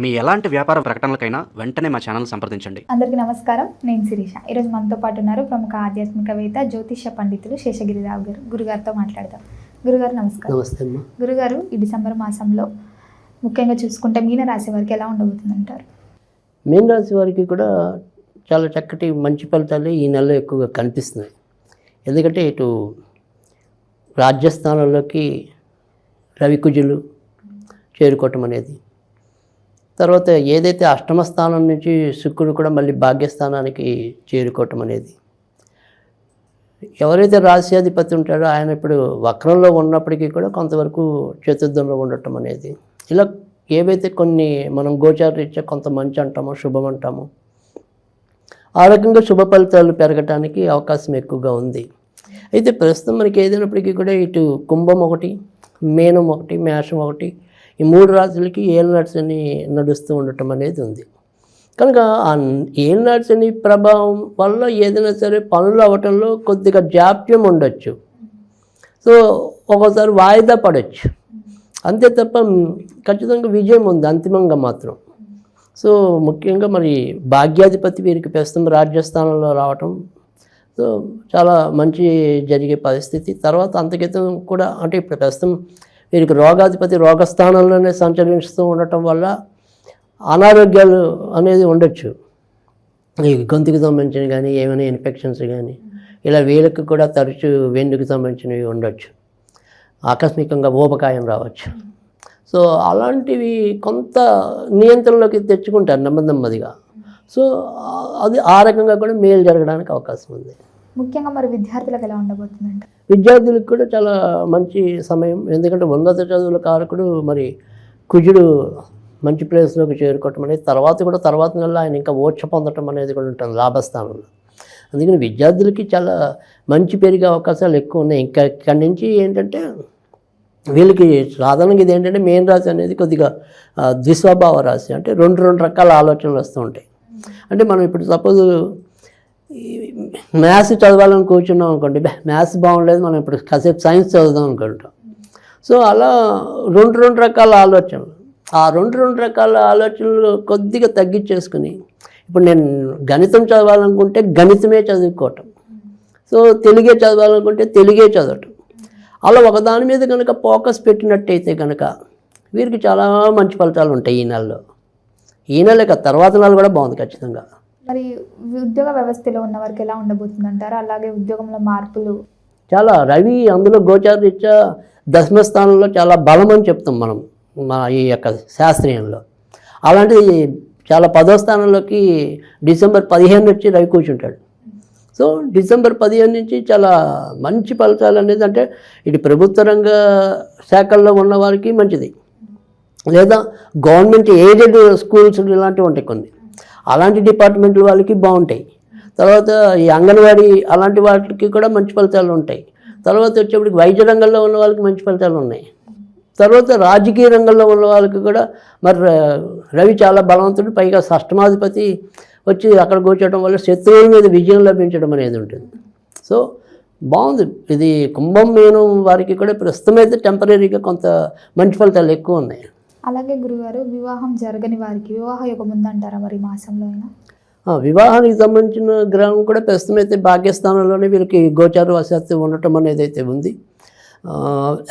మీ ఎలాంటి వ్యాపార ప్రకటనలకైనా వెంటనే మా ఛానల్ సంప్రదించండి. అందరికీ నమస్కారం. నేను శిరీష. ఈరోజు మనతో పాటు ఉన్నారు ప్రముఖ ఆధ్యాత్మికవేత్త జ్యోతిష పండితులు శేషగిరిరావు గారు. గురుగారితో మాట్లాడదాం. గురుగారు నమస్కారం. నమస్తే అమ్మా. గురుగారు ఈ డిసెంబర్ మాసంలో ముఖ్యంగా చూసుకుంటే మీన రాశి వారికి ఎలా ఉండబోతుంది అంటారు మీన రాశి వారికి కూడా చాలా చక్కటి మంచి ఫలితాలు ఈ నెలలో ఎక్కువగా కనిపిస్తున్నాయి. ఎందుకంటే ఇటు రాజ్యస్థానంలోకి రవికుజులు చేరుకోవటం అనేది తర్వాత ఏదైతే అష్టమ స్థానం నుంచి శుక్రుడు కూడా మళ్ళీ భాగ్యస్థానానికి చేరుకోవటం అనేది. ఎవరైతే రాశ్యాధిపతి ఉంటాడో ఆయన ఇప్పుడు వక్రంలో ఉన్నప్పటికీ కూడా కొంతవరకు చతుర్థంలో ఉండటం అనేది. ఇలా ఏవైతే కొన్ని మనం గోచారీత్యా కొంత మంచి అంటామో శుభం అంటామో ఆ రకంగా శుభ ఫలితాలు పెరగటానికి అవకాశం ఎక్కువగా ఉంది. అయితే ప్రస్తుతం మనకి ఏదైనప్పటికీ కూడా ఇటు కుంభం ఒకటి మేనం ఒకటి మేషం ఒకటి ఈ మూడు రాశులకి ఏళ్ళనాటి శని నడుస్తూ ఉండటం అనేది ఉంది. కనుక ఆ ఏళ్ళనాటి శని ప్రభావం వల్ల ఏదైనా సరే పనులు అవ్వటంలో కొద్దిగా జాప్యం ఉండొచ్చు. సో ఒక్కోసారి వాయిదా పడవచ్చు అంతే తప్ప ఖచ్చితంగా విజయం ఉంది అంతిమంగా మాత్రం. సో ముఖ్యంగా మరి భాగ్యాధిపతి వీరికి ప్రస్తుతం రాజ్యస్థానంలో రావటం సో చాలా మంచి జరిగే పరిస్థితి. తర్వాత అంతకితం కూడా అంటే ఇప్పుడు ప్రస్తుతం వీరికి రోగాధిపతి రోగస్థానంలోనే సంచరిస్తూ ఉండటం వల్ల అనారోగ్యాలు అనేది ఉండొచ్చు. ఈ గొంతుకు సంబంధించిన కానీ ఏమైనా ఇన్ఫెక్షన్స్ కానీ ఇలా వీళ్ళకి కూడా తరచు వెన్నుకు సంబంధించినవి ఉండొచ్చు. ఆకస్మికంగా ఊబకాయం రావచ్చు. సో అలాంటివి కొంత నియంత్రణలోకి తెచ్చుకుంటారు నెమ్మది నెమ్మదిగా. సో అది ఆ రకంగా కూడా మేలు జరగడానికి అవకాశం ఉంది. ముఖ్యంగా మరి విద్యార్థులకు ఎలా ఉండబోతుంది అంటారు విద్యార్థులకు కూడా చాలా మంచి సమయం. ఎందుకంటే ఉన్నత చదువుల కారకుడు మరి కుజుడు మంచి ప్లేస్లోకి చేరుకోవటం అనేది తర్వాత కూడా తర్వాత నెలలో ఆయన ఇంకా ఓర్చ పొందటం అనేది కూడా ఉంటుంది లాభస్థానంలో. అందుకని విద్యార్థులకి చాలా మంచి పెరిగే అవకాశాలు ఎక్కువ ఉన్నాయి. ఇంకా ఇక్కడి నుంచి ఏంటంటే వీళ్ళకి సాధారణంగా ఇది ఏంటంటే మెయిన్ రాశి అనేది కొద్దిగా ద్విస్వభావ రాశి. అంటే రెండు రెండు రకాల ఆలోచనలు వస్తూ ఉంటాయి. అంటే మనం ఇప్పుడు సపోజ్ మ్యాథ్స్ చదవాలని కూర్చున్నాం అనుకోండి మ్యాథ్స్ బాగుండలేదు మనం ఇప్పుడు కాసేపు సైన్స్ చదువుదాం అనుకుంటాం. సో అలా రెండు రెండు రకాల ఆలోచనలు. ఆ రెండు రెండు రకాల ఆలోచనలు కొద్దిగా తగ్గించేసుకుని ఇప్పుడు నేను గణితం చదవాలనుకుంటే గణితమే చదువుకోవటం. సో తెలుగే చదవాలనుకుంటే తెలుగే చదవటం. అలా ఒకదాని మీద కనుక ఫోకస్ పెట్టినట్టయితే కనుక వీరికి చాలా మంచి ఫలితాలు ఉంటాయి ఈ నెలలో. ఈ నెల తర్వాత నెల కూడా బాగుంది ఖచ్చితంగా. మరి ఉద్యోగ వ్యవస్థలో ఉన్న వారికి ఎలా ఉండబోతుంది అంటారు అలాగే ఉద్యోగంలో మార్పులు. చాలా రవి అందులో గోచార రీత్యా దశమ స్థానంలో చాలా బలం అని చెప్తాం మనం మా ఈ యొక్క శాస్త్రీయంలో. అలాంటిది చాలా పదో స్థానంలోకి డిసెంబర్ పదిహేను నుంచి రవి కూర్చుంటాడు. సో డిసెంబర్ పదిహేను నుంచి చాలా మంచి ఫలితాలు అనేది అంటే ఇటు ప్రభుత్వ రంగ శాఖల్లో ఉన్న వారికి మంచిది. లేదా గవర్నమెంట్ ఎయిడెడ్ స్కూల్స్ ఇలాంటివి ఉంటాయి కొన్ని. అలాంటి డిపార్ట్మెంట్ల వాళ్ళకి బాగుంటాయి. తర్వాత ఈ అంగన్వాడీ అలాంటి వాటికి కూడా మంచి ఫలితాలు ఉంటాయి. తర్వాత వచ్చేప్పటికి వైద్య రంగంలో ఉన్న వాళ్ళకి మంచి ఫలితాలు ఉన్నాయి. తర్వాత రాజకీయ రంగంలో ఉన్న వాళ్ళకి కూడా మరి ర- రవి చాలా బలవంతుడు. పైగా షష్టమాధిపతి వచ్చి అక్కడ కూర్చోవడం వల్ల శత్రువుల మీద విజయం లభించడం అనేది ఉంటుంది. సో బాగుంది. ఇది కుంభం మీను వారికి కూడా ప్రస్తుతం అయితే టెంపరీగా కొంత మంచి ఫలితాలు ఎక్కువ ఉన్నాయి. అలాగే గురుగారు వివాహం జరగని వారికి వివాహ యోగం ఉందంటారా మరి మాసంలో అయినా? వివాహానికి సంబంధించిన గ్రహం కూడా ప్రస్తుతం అయితే భాగ్యస్థానంలోనే వీళ్ళకి గోచార వశాత్తు ఉండటం అనేది అయితే ఉంది.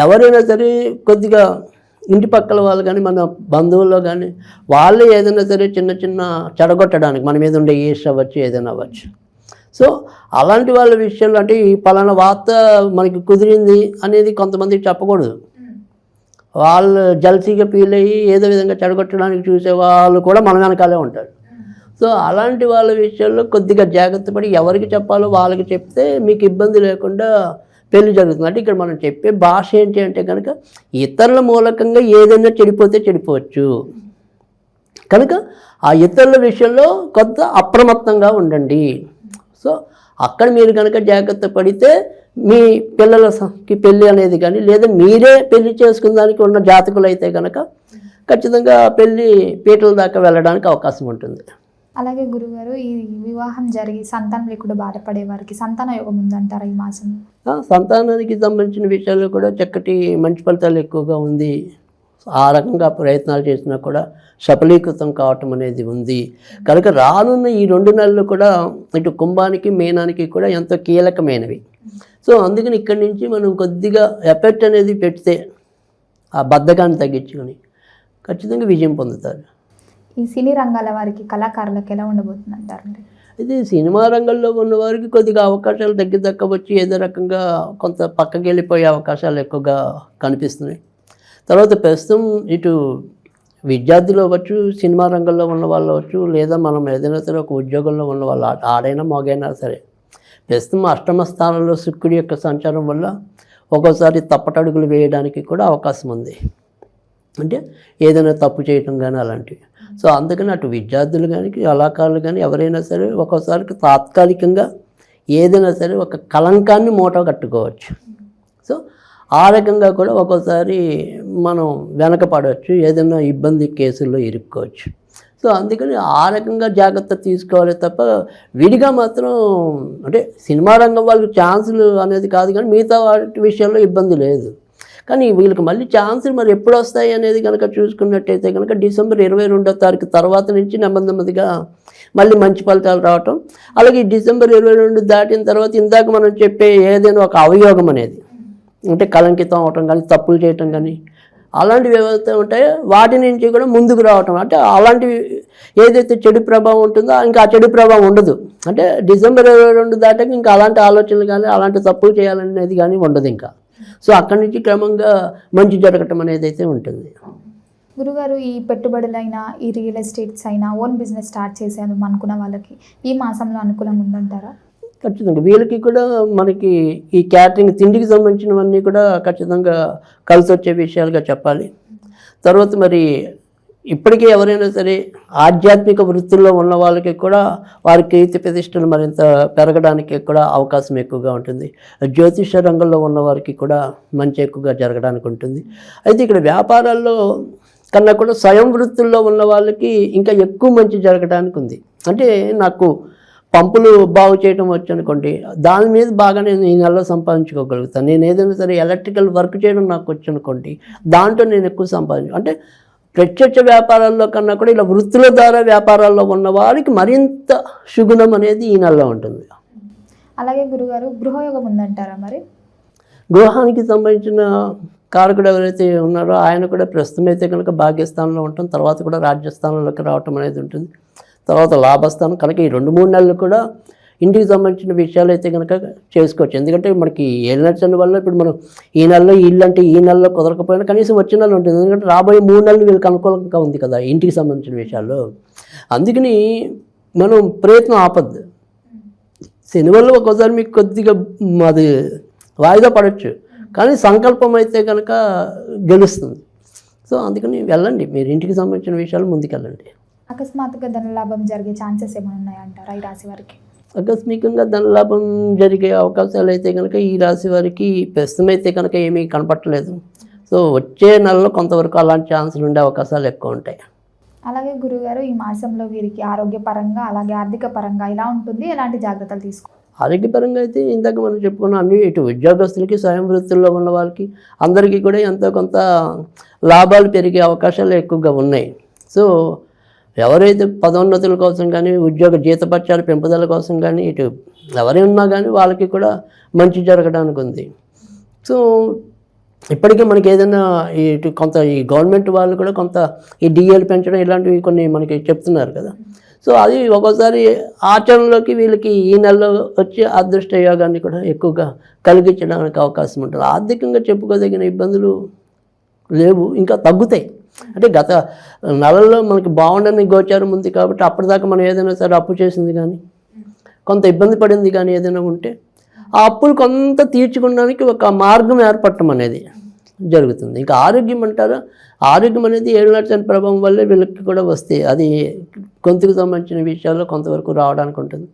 ఎవరైనా సరే కొద్దిగా ఇంటి పక్కల వాళ్ళు కానీ మన బంధువుల్లో కానీ వాళ్ళు ఏదైనా సరే చిన్న చిన్న చెడగొట్టడానికి మన మీద ఉండే ఈర్ష అవ్వచ్చు ఏదైనా అవ్వచ్చు. సో అలాంటి వాళ్ళ విషయంలో అంటే ఈ పలానా వార్త మనకి కుదిరింది అనేది కొంతమంది చెప్పకూడదు. వాళ్ళు జల్సీగా ఫీల్ అయ్యి ఏదో విధంగా చెడగొట్టడానికి చూసే వాళ్ళు కూడా మన వెనకాలే ఉంటారు. సో అలాంటి వాళ్ళ విషయంలో కొద్దిగా జాగ్రత్త పడి ఎవరికి చెప్పాలో వాళ్ళకి చెప్తే మీకు ఇబ్బంది లేకుండా పెళ్ళి జరుగుతుంది. అంటే ఇక్కడ మనం చెప్పే భాష ఏంటి అంటే కనుక ఇతరుల మూలకంగా ఏదైనా చెడిపోతే చెడిపోవచ్చు. కనుక ఆ ఇతరుల విషయంలో కొంత అప్రమత్తంగా ఉండండి. సో అక్కడ మీరు కనుక జాగ్రత్త పడితే మీ పిల్లలకి పెళ్ళి అనేది కానీ లేదా మీరే పెళ్ళి చేసుకుందానికి ఉన్న జాతకులు అయితే కనుక ఖచ్చితంగా పెళ్ళి పీటల దాకా వెళ్ళడానికి అవకాశం ఉంటుంది. అలాగే గురుగారు ఈ వివాహం జరిగి సంతానం లేకుండా బాధపడే వారికి సంతాన యోగం ఉందంటారా ఈ మాసంలో? ఆ, సంతానానికి సంబంధించిన విషయాల్లో కూడా చక్కటి మంచి ఫలితాలు ఎక్కువగా ఉంది. ఆ రకంగా ప్రయత్నాలు చేసినా కూడా సఫలీకృతం కావటం అనేది ఉంది. కనుక రానున్న ఈ రెండు నెలలు కూడా ఇటు కుంభానికి మీనానికి కూడా ఎంతో కీలకమైనవి. సో అందుకని ఇక్కడి నుంచి మనం కొద్దిగా ఎఫెక్ట్ అనేది పెడితే ఆ బద్ధకాన్ని తగ్గించుకొని ఖచ్చితంగా విజయం పొందుతారు. ఈ సినీ రంగాల వారికి కళాకారులకు ఎలా ఉండబోతుంది అంటారు మరి? అయితే సినిమా రంగంలో ఉన్న వారికి కొద్దిగా అవకాశాలు తగ్గి తగ్గవచ్చు ఏదో రకంగా కొంత పక్కకి వెళ్ళిపోయే అవకాశాలు ఎక్కువగా కనిపిస్తున్నాయి. తర్వాత ప్రస్తుతం ఇటు విద్యార్థులు అవ్వచ్చు సినిమా రంగంలో ఉన్న వాళ్ళు అవ్వచ్చు లేదా మనం ఏదైనా సరే ఒక ఉద్యోగంలో ఉన్న వాళ్ళు ఆడైనా మగైనా సరే. ప్రస్తుతం అష్టమ స్థానంలో శుక్రుడి యొక్క సంచారం వల్ల ఒక్కోసారి తప్పటడుగులు వేయడానికి కూడా అవకాశం ఉంది. అంటే ఏదైనా తప్పు చేయటం కానీ అలాంటివి. సో అందుకని అటు విద్యార్థులు కానీ కళాకారులు కానీ ఎవరైనా సరే ఒక్కోసారి తాత్కాలికంగా ఏదైనా సరే ఒక కలంకాన్ని మూట కట్టుకోవచ్చు. సో ఆ రకంగా కూడా ఒక్కోసారి మనం వెనకపడవచ్చు. ఏదైనా ఇబ్బంది కేసుల్లో ఇరుక్కోవచ్చు. సో అందుకని ఆ రకంగా జాగ్రత్త తీసుకోవాలి తప్ప విడిగా మాత్రం అంటే సినిమా రంగం వాళ్ళకి ఛాన్సులు అనేది కాదు కానీ మిగతా వాటి విషయంలో ఇబ్బంది లేదు. కానీ వీళ్ళకి మళ్ళీ ఛాన్సులు మరి ఎప్పుడు వస్తాయి అనేది కనుక చూసుకున్నట్టయితే కనుక డిసెంబర్ ఇరవై రెండో తారీఖు తర్వాత నుంచి నెమ్మది నెమ్మదిగా మళ్ళీ మంచి ఫలితాలు రావటం. అలాగే ఈ డిసెంబర్ ఇరవై రెండు దాటిన తర్వాత ఇందాక మనం చెప్పే ఏదైనా ఒక అవయోగం అనేది అంటే కలంకితం అవటం కానీ తప్పులు చేయటం కానీ అలాంటివి ఏవైతే ఉంటాయో వాటి నుంచి కూడా ముందుకు రావటం. అంటే అలాంటివి ఏదైతే చెడు ప్రభావం ఉంటుందో ఇంకా ఆ చెడు ప్రభావం ఉండదు. అంటే డిసెంబర్ ఇరవై రెండు దాటాక ఇంకా అలాంటి ఆలోచనలు కానీ అలాంటి తప్పులు చేయాలనేది కానీ ఉండదు ఇంకా. సో అక్కడి నుంచి క్రమంగా మంచి జరగటం అనేది అయితే ఉంటుంది. గురుగారు ఈ పెట్టుబడులైనా ఈ రియల్ ఎస్టేట్స్ అయినా ఓన్ బిజినెస్ స్టార్ట్ చేశాను అనుకున్న వాళ్ళకి ఈ మాసంలో అనుకూలంగా ఉందంటారా? ఖచ్చితంగా. వీళ్ళకి కూడా మనకి ఈ క్యాటరింగ్ తిండికి సంబంధించినవన్నీ కూడా ఖచ్చితంగా కలిసి వచ్చే విషయాలుగా చెప్పాలి. తర్వాత మరి ఇప్పటికే ఎవరైనా సరే ఆధ్యాత్మిక వృత్తుల్లో ఉన్న వాళ్ళకి కూడా వారి కీర్తి ప్రతిష్టలు మరింత పెరగడానికి కూడా అవకాశం ఎక్కువగా ఉంటుంది. జ్యోతిష రంగంలో ఉన్న వారికి కూడా మంచి ఎక్కువగా జరగడానికి ఉంటుంది. అయితే ఇక్కడ వ్యాపారాల్లో కన్నా కూడా స్వయం వృత్తుల్లో ఉన్న వాళ్ళకి ఇంకా ఎక్కువ మంచి జరగడానికి ఉంది. అంటే నాకు పంపులు బాగు చేయడం వచ్చు అనుకోండి దాని మీద బాగా నేను ఈ నెలలో సంపాదించుకోగలుగుతాను నేను ఏదైనా సరే ఎలక్ట్రికల్ వర్క్ చేయడం నాకు వచ్చు అనుకోండి దాంట్లో నేను ఎక్కువ సంపాదించు అంటే ప్రత్యక్ష వ్యాపారాల్లో కన్నా కూడా ఇలా వృత్తుల ద్వారా వ్యాపారాల్లో ఉన్న వారికి మరింత సుగుణం అనేది ఈ నెలలో ఉంటుంది. అలాగే గురుగారు గృహయోగం ఉందంటారా మరి? గృహానికి సంబంధించిన కారకుడు ఎవరైతే ఉన్నారో ఆయన కూడా ప్రస్తుతం అయితే కనుక భాగ్యస్థానంలో ఉండటం తర్వాత కూడా రాజ్యస్థానంలోకి రావటం అనేది ఉంటుంది. తర్వాత లాభస్థానం కనుక ఈ రెండు మూడు నెలలు కూడా ఇంటికి సంబంధించిన విషయాలు అయితే కనుక చేసుకోవచ్చు. ఎందుకంటే మనకి ఏలినచ్చని వల్ల ఇప్పుడు మనం ఈ నెలలో ఇల్లు అంటే ఈ నెలలో కుదరకపోయినా కనీసం వచ్చే నెల ఉంటుంది. ఎందుకంటే రాబోయే మూడు నెలలు వీళ్ళకి అనుకూలంగా ఉంది కదా ఇంటికి సంబంధించిన విషయాల్లో. అందుకని మనం ప్రయత్నం ఆపద్దు. శని వల్ల ఒక్కోసారి మీకు కొద్దిగా అది వాయిదా పడవచ్చు కానీ సంకల్పం అయితే కనుక గెలుస్తుంది. సో అందుకని వెళ్ళండి. మీరు ఇంటికి సంబంధించిన విషయాలు ముందుకెళ్ళండి. అకస్మాత్తుగా ధనలాభం జరిగే ఛాన్సెస్ ఏమైనా ఉన్నాయంటారా ఈ రాశి వారికి? ఆకస్మికంగా ధనలాభం జరిగే అవకాశాలు అయితే కనుక ఈ రాశి వారికి ప్రస్తుతం అయితే కనుక ఏమీ కనపట్టలేదు సో వచ్చే నెలలో కొంతవరకు అలాంటి ఛాన్సులు ఉండే అవకాశాలు ఎక్కువ ఉంటాయి. అలాగే గురుగారు ఈ మాసంలో వీరికి ఆరోగ్యపరంగా అలాగే ఆర్థిక పరంగా ఎలా ఉంటుంది? ఎలాంటి జాగ్రత్తలు తీసుకో? ఆరోగ్యపరంగా అయితే ఇందాక మనం చెప్పుకున్న అన్ని ఇటు ఉద్యోగస్తులకి స్వయం వృత్తుల్లో ఉన్న వాళ్ళకి అందరికీ కూడా ఎంతో కొంత లాభాలు పెరిగే అవకాశాలు ఎక్కువగా ఉన్నాయి. సో ఎవరైతే పదోన్నతుల కోసం కానీ ఉద్యోగ జీతపత్యాల పెంపుదల కోసం కానీ ఇటు ఎవరి ఉన్నా కానీ వాళ్ళకి కూడా మంచి జరగడానికి ఉంది. సో ఇప్పటికే మనకి ఏదైనా ఇటు కొంత ఈ గవర్నమెంట్ వాళ్ళు కూడా కొంత ఈ డిఏలు పెంచడం ఇలాంటివి కొన్ని మనకి చెప్తున్నారు కదా. సో అది ఒక్కోసారి ఆచరణలోకి వీళ్ళకి ఈ నెలలో వచ్చే అదృష్ట యోగాన్ని కూడా ఎక్కువగా కలిగించడానికి అవకాశం ఉంటుంది. ఆర్థికంగా చెప్పుకోదగిన ఇబ్బందులు లేవు ఇంకా తగ్గుతాయి. అంటే గత నెలల్లో మనకి బాగుండని గోచారం ఉంది కాబట్టి అప్పటిదాకా మనం ఏదైనా సరే అప్పు చేసింది కానీ కొంత ఇబ్బంది పడింది కానీ ఏదైనా ఉంటే ఆ అప్పులు కొంత తీర్చుకోవడానికి ఒక మార్గం ఏర్పడటం అనేది జరుగుతుంది. ఇంకా ఆరోగ్యం అంటారా? ఆరోగ్యం అనేది ఏడు నడిచిన ప్రభావం వల్లే వీళ్ళకి కూడా వస్తాయి అది గొంతుకు సంబంధించిన విషయాల్లో కొంతవరకు రావడానికి ఉంటుంది.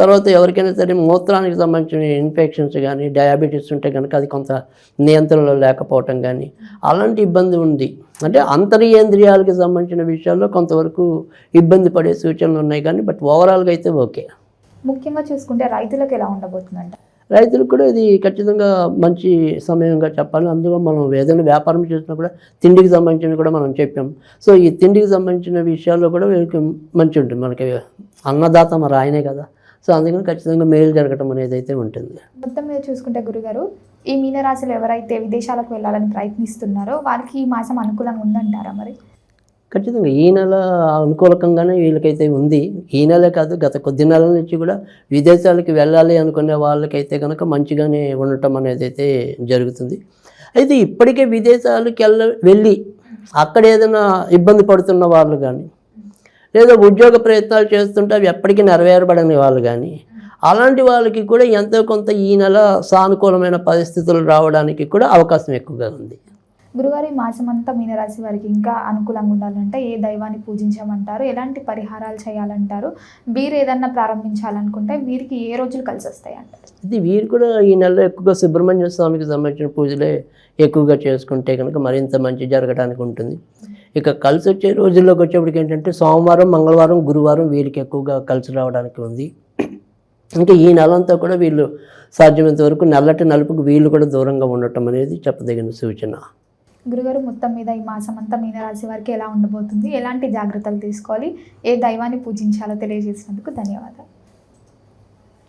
తర్వాత ఎవరికైనా సరే మూత్రానికి సంబంధించిన ఇన్ఫెక్షన్స్ కానీ డయాబెటీస్ ఉంటే కనుక అది కొంత నియంత్రణలో లేకపోవటం కానీ అలాంటి ఇబ్బంది ఉంది. అంటే అంతర్యేంద్రియాలకు సంబంధించిన విషయాల్లో కొంతవరకు ఇబ్బంది పడే సూచనలు ఉన్నాయి కానీ బట్ ఓవరాల్గా అయితే ఓకే. ముఖ్యంగా చూసుకుంటే రైతులకు ఎలా ఉండబోతుందంట? రైతులకు కూడా ఇది ఖచ్చితంగా మంచి సమయంగా చెప్పాలి. అందులో మనం ఏదైనా వ్యాపారం చేసినా కూడా తిండికి సంబంధించినవి కూడా మనం చెప్పాం. సో ఈ తిండికి సంబంధించిన విషయాల్లో కూడా మంచి ఉంటుంది. మనకి అన్నదాత మరి ఆయనే కదా. సో అందుకని ఖచ్చితంగా మేలు జరగటం అనేది అయితే ఉంటుంది. మొత్తం మీద చూసుకుంటే గురుగారు ఈ మీనరాశులు ఎవరైతే విదేశాలకు వెళ్ళాలని ప్రయత్నిస్తున్నారో వారికి ఈ మాసం అనుకూలంగా ఉందంటారా మరి? ఖచ్చితంగా ఈ నెల అనుకూలకంగానే వీళ్ళకైతే ఉంది. ఈ నెలే కాదు గత కొద్ది నెలల నుంచి కూడా విదేశాలకు వెళ్ళాలి అనుకునే వాళ్ళకైతే కనుక మంచిగానే ఉండటం అనేది అయితే జరుగుతుంది. అయితే ఇప్పటికే విదేశాలకు వెళ్ళ వెళ్ళి అక్కడ ఏదైనా ఇబ్బంది పడుతున్న వాళ్ళు కానీ లేదా ఉద్యోగ ప్రయత్నాలు చేస్తుంటే అవి ఎప్పటికీ నెరవేరబడని వాళ్ళు కానీ అలాంటి వాళ్ళకి కూడా ఎంతో కొంత ఈ నెల సానుకూలమైన పరిస్థితులు రావడానికి కూడా అవకాశం ఎక్కువగా ఉంది. గురుగారు ఈ మాసం అంతా మీనరాశి వారికి ఇంకా అనుకూలంగా ఉండాలంటే ఏ దైవాన్ని పూజించమంటారు? ఎలాంటి పరిహారాలు చేయాలంటారు? వీరు ఏదన్నా ప్రారంభించాలనుకుంటే వీరికి ఏ రోజులు కలిసి వస్తాయి అంటారు? ఇది వీరు కూడా ఈ నెలలో ఎక్కువగా సుబ్రహ్మణ్య స్వామికి సంబంధించిన పూజలే ఎక్కువగా చేసుకుంటే కనుక మరింత మంచి జరగడానికి ఉంటుంది. ఇక కలిసి వచ్చే రోజుల్లోకి వచ్చేప్పటికి ఏంటంటే సోమవారం మంగళవారం గురువారం వీరికి ఎక్కువగా కలిసి రావడానికి ఉంది. ఇంకా ఈ నెలంతా కూడా వీళ్ళు సాధ్యమైనంత వరకు నల్లటి నలుపుకు వీళ్ళు కూడా దూరంగా ఉండటం అనేది చెప్పదగిన సూచన. గురుగారు మొత్తం మీద ఈ మాసం అంతా మీనరాశి వారికి ఎలా ఉండబోతుంది? ఎలాంటి జాగ్రత్తలు తీసుకోవాలి? ఏ దైవాన్ని పూజించాలో తెలియజేసినందుకు ధన్యవాదాలు.